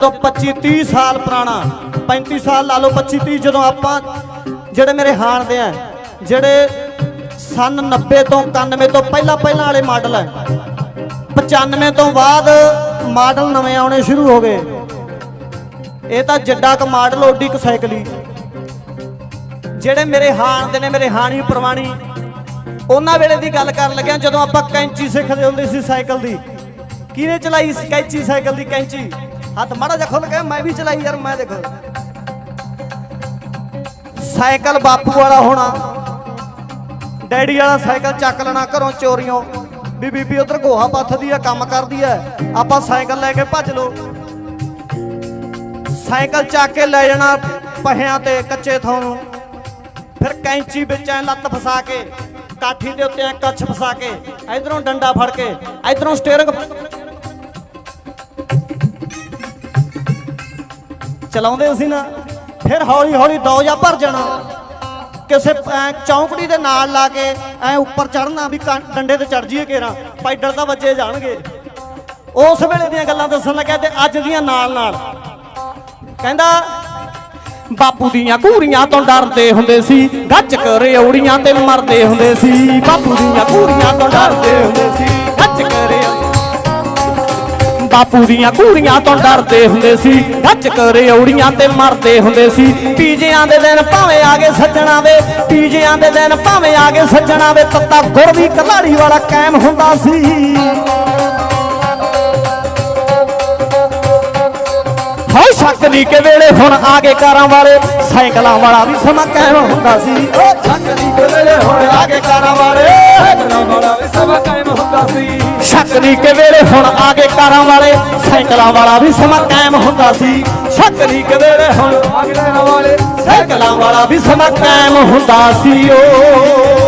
ਤੋਂ 25 30 ਸਾਲ ਪੁਰਾਣਾ 35 ਸਾਲ ਲਾ ਲਓ 25 30 ਜਦੋਂ ਆਪਾਂ ਜਿਹੜੇ ਮੇਰੇ ਹਾਣ ਦੇ ਆ, ਜਿਹੜੇ ਸਨ 90 ਤੋਂ 91 ਤੋਂ ਪਹਿਲਾਂ ਪਹਿਲਾਂ ਵਾਲੇ ਮਾਡਲ ਹੈ 95 ਤੋਂ ਬਾਅਦ ਮਾਡਲ ਨਵੇਂ ਆਉਣੇ ਸ਼ੁਰੂ ਹੋ ਗਏ। ਇਹ ਤਾਂ ਜੱਡਾ ਕ ਮਾਡਲ, ਓਡੀ ਕ ਸਾਈਕਲੀ ਜਿਹੜੇ ਮੇਰੇ ਹਾਣ ਦੇ ਨੇ, ਮੇਰੇ ਹਾਣੀ ਪ੍ਰਵਾਣੀ, ਉਹਨਾਂ ਵੇਲੇ ਦੀ ਗੱਲ ਕਰਨ ਲੱਗਿਆ, ਜਦੋਂ ਆਪਾਂ ਕੈਂਚੀ ਸਿੱਖਦੇ ਹੁੰਦੇ ਸੀ ਸਾਈਕਲ ਦੀ। ਕਿਹਨੇ ਚਲਾਈ ਸੀ ਕੈਂਚੀ, ਸਾਈਕਲ ਦੀ ਕੈਂਚੀ? ਹੱਥ ਮਾੜਾ ਜਿਹਾ ਖੁੱਲ ਗਿਆ ਮੈਂ ਵੀ ਚਲਾਈ ਯਾਰ, ਮੈਂ ਦੇਖੋ। ਸਾਈਕਲ ਬਾਪੂ ਵਾਲਾ ਹੋਣਾ। ਡੈਡੀ ਵਾਲਾ ਸਾਈਕਲ ਚੱਕ ਲੈਣਾ ਘਰੋਂ ਚੋਰੀਆਂ ਵੀ ਬੀਬੀ ਉਧਰ ਗੋਹਾ ਪੱਥਦੀ ਆ, ਕੰਮ ਕਰਦੀ ਆ। ਆਪਾਂ ਸਾਈਕਲ ਲੈ ਕੇ ਭੱਜ ਲੋ ਸਾਈਕਲ ਚੱਕ ਕੇ ਲੈ ਜਾਣਾ ਪਹਿਆਂ ਤੇ ਕੱਚੇ ਥਾਂ ਨੂੰ। ਫਿਰ ਕੈਂਚੀ ਵਿੱਚ ਐ ਲੱਤ ਫਸਾ ਕੇ, ਕਾਠੀ ਦੇ ਉੱਤੇ ਐ ਕੱਛ ਫਸਾ ਕੇ, ਇਧਰੋਂ ਡੰਡਾ ਫੜ ਕੇ, ਇਧਰੋਂ ਸਟੀਅਰਿੰਗ ਚਲਾਉਂਦੇ ਸੀ ਨਾ, ਫਿਰ ਹੌਲੀ ਹੌਲੀ ਦੌਜਾ ਭਰ ਜਾਣਾ। ਕਿਸੇ ਚੌਂਕੜੀ ਦੇ ਨਾਲ ਲਾ ਕੇ ਐ ਉੱਪਰ ਚੜਨਾ ਵੀ ਡੰਡੇ ਤੇ ਚੜ ਜੀਏ ਕੇਰਾ ਪੈਡਲ ਤਾਂ ਵੱਜੇ ਜਾਣਗੇ। ਉਸ ਵੇਲੇ ਦੀਆਂ ਗੱਲਾਂ ਦੱਸਣ ਲੱਗਿਆ ਤੇ ਅੱਜ ਦੀਆਂ ਨਾਲ ਨਾਲ। ਕਹਿੰਦਾ, ਬਾਪੂ ਦੀਆਂ ਘੂਰੀਆਂ ਤੋਂ ਡਰਦੇ ਹੁੰਦੇ ਸੀ ਗੱਜ ਕਰਿਉੜੀਆਂ ਤੇ ਮਰਦੇ ਹੁੰਦੇ ਸੀ। ਬਾਪੂ ਦੀਆਂ ਘੂਰੀਆਂ ਤੋਂ ਡਰਦੇ ਹੁੰਦੇ ਸੀ ਗੱਜ ਕਰਿਉ ਬਾਪੂ ਦੀਆਂ ਘੂਰੀਆਂ ਤੋਂ ਡਰਦੇ ਹੁੰਦੇ ਸੀ। ਗੱਜ ਕਰਿਉੜੀਆਂ ਤੇ ਮਰਦੇ ਹੁੰਦੇ ਸੀ। ਪੀਜਿਆਂ ਦੇ ਦਿਨ ਭਾਵੇਂ ਆ ਗਏ ਸੱਜਣਾ ਵੇ, ਪੀਜਿਆਂ ਦੇ ਦਿਨ ਭਾਵੇਂ ਆ ਗਏ ਸੱਜਣਾ ਵੇ, ਤੱਤਾ ਗੁੜ ਵੀ ਕਲਾੜੀ ਵਾਲਾ ਕਾਇਮ ਹੁੰਦਾ ਸੀ। ਹਾਏ, ਸ਼ੱਕ ਨਹੀਂ ਕਿ ਵੇਲੇ ਹੁਣ ਆ ਗਏ ਕਾਰਾਂ ਵਾਲੇ, ਸਾਈਕਲਾਂ ਵਾਲਾ ਵੀ ਸਮਾਂ ਕਾਇਮ ਹੁੰਦਾ ਸੀ। ਓ, ਸ਼ੱਕ ਨਹੀਂ ਕਿ ਵੇਲੇ ਹੁਣ ਆ ਗਏ ਕਾਰਾਂ ਵਾਲੇ, ਸਾਈਕਲਾਂ ਵਾਲਾ ਵੀ ਸਮਾਂ ਕਾਇਮ ਹੁੰਦਾ ਸੀ। ਸ਼ੱਕ ਨਹੀਂ ਕਿ ਵੇਲੇ ਹੁਣ ਆ ਕੇ ਕਾਰਾਂ ਵਾਲੇ, ਸਾਈਕਲਾਂ ਵਾਲਾ ਵੀ ਸਮਾਂ ਕਾਇਮ ਹੁੰਦਾ ਸੀ। ਸ਼ੱਕ ਨਹੀਂ ਕਿ ਵੇਲੇ ਹੁਣ ਆ ਕੇ ਕਾਰਾਂ ਵਾਲੇ, ਸਾਈਕਲਾਂ ਵਾਲਾ ਵੀ ਸਮਾਂ ਕਾਇਮ ਹੁੰਦਾ ਸੀ। ਓ